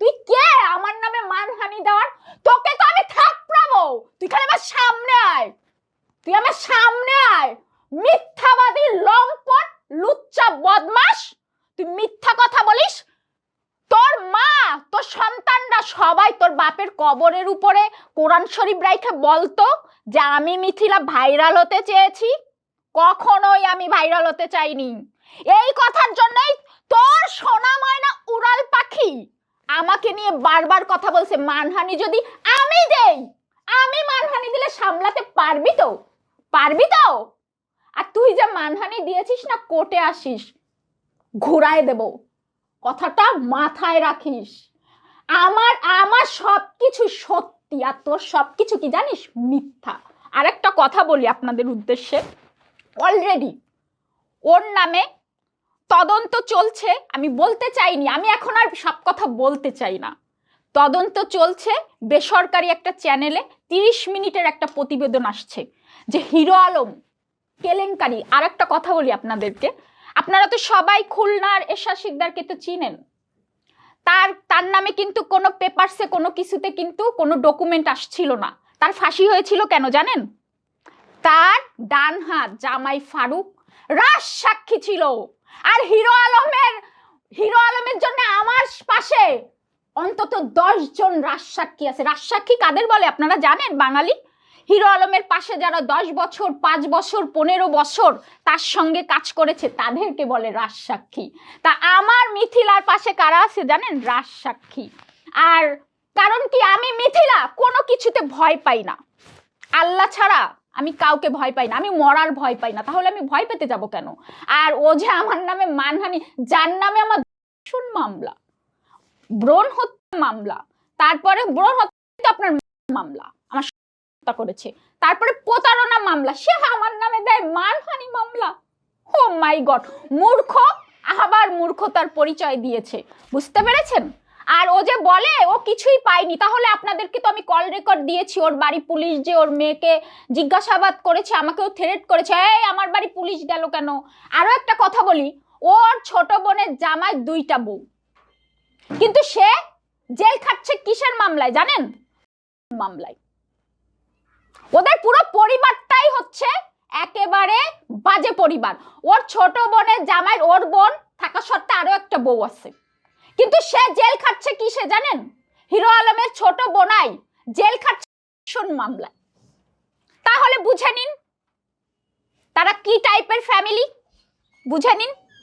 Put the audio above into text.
তুই কে? আমার নামে মানহানি দেওয়ার? তোকে তো আমি থাপড়াবো। তুই খালি আমার সামনে আয়। তুই আমার সামনে আয়। মিথ্যাবাদী, লম্পট, লুচ্চা বদমাস তুই মিথ্যা কথা বলিস? তোর মা, তোর সন্তানরা সবাই তোর বাপের কবরের উপরে কোরআন শরীফ রাইখে বলতো যে, আমি মিথিলা ভাইরাল হতে চেয়েছি। কখনোই আমি ভাইরাল হতে চাইনি। এই কথার জন্যই তোর নিয়ে বারবার কথা বলছে, মানহানি যদি আমি দেই, আমি মানহানি দিলে সামলাতে পারবি তো? পারবি তো? আর তুই যে মানহানি দিয়েছিস না, কোর্টে আসিস, ঘুরায় দেব। কথাটা মাথায় রাখিস। আমার আমার সব সবকিছু সত্যি, আর তোর সবকিছু কি জানিস? মিথ্যা। আরেকটা কথা বলি আপনাদের উদ্দেশ্যে। অলরেডি ওর নামে তদন্ত চলছে, আমি বলতে চাইনি, আমি এখন আর সব কথা বলতে চাই না। তদন্ত চলছে, বেসরকারি একটা চ্যানেলে তিরিশ মিনিটের একটা প্রতিবেদন আসছে যে হিরো আলম, কেলেঙ্কারি আর একটা কথা বলি আপনাদেরকে। আপনারা তো সবাই খুলনার এশা সিকদারকে তো চিনেন। তার তার নামে কিন্তু কোনো পেপারসে কোনো কিছুতে কিন্তু কোনো ডকুমেন্ট আসছিল না। তার ফাঁসি হয়েছিল কেন জানেন? তার ডান হাত জামাই ফারুক রাজ সাক্ষী ছিল। আর হিরো আলমের হিরো আলমের জন্য আমার পাশে অন্তত দশ জন রাজসাক্ষী আছে। রাজসাক্ষী কাদের বলে আপনারা জানেন বাঙালি? হিরো আলমের পাশে যারা দশ বছর, পাঁচ বছর, পনেরো বছর তার সঙ্গে কাজ করেছে, তাদেরকে বলে রাজসাক্ষী। তা আমার মিথিলার পাশে কারা আছে জানেন? রাজসাক্ষী। আর কারণ কি আমি মিথিলা? কোনো কিছুতে ভয় পাই না। আল্লাহ ছাড়া আমি কাউকে ভয় পাই না, আমি মরার ভয় পাই না, তাহলে আমি ভয় পেতে যাব কেন? আর ও যে আমার নামে মানহানি, যার নামে আমার শুন মামলা, ব্রণ হত্যা মামলা, তারপরে ব্রণ হত্যা আপনার মামলা, আমার হত্যা করেছে, তারপরে প্রতারণা মামলা, সে আমার নামে দেয় মানহানি মামলা। ও মাই গড মূর্খ, আবার মূর্খতার পরিচয় দিয়েছে, বুঝতে পেরেছেন? আর ও যে বলে, ও কিছুই পায়নি। তাহলে আপনাদেরকে তো আমি কল রেকর্ড দিয়েছি। ওর বাড়ি পুলিশ যে ওর মেয়েকে জিজ্ঞাসাবাদ করেছে, আমাকেও থ্রেট করেছে, এই, আমার বাড়ি পুলিশ গেল কেন? আরও একটা কথা বলি, ওর ছোট বোনের জামাই দুইটা বউ। কিন্তু সে জেল খাটছে কিসের মামলায় জানেন? মামলায়। ওদের পুরো পরিবারটাই হচ্ছে একেবারে বাজে পরিবার। ওর ছোট বোনের জামাই, ওর বোন থাকা সত্ত্বে আরও একটা বউ আছে। কিন্তু সে জেল খাচ্ছে কি সে জানেন? হিরো আলমের ছোট বোনাই জেল খাচ্ছে শোন মামলায়। তাহলে বুঝে নিন, তারা কি টাইপের ফ্যামিলি বুঝে নিন।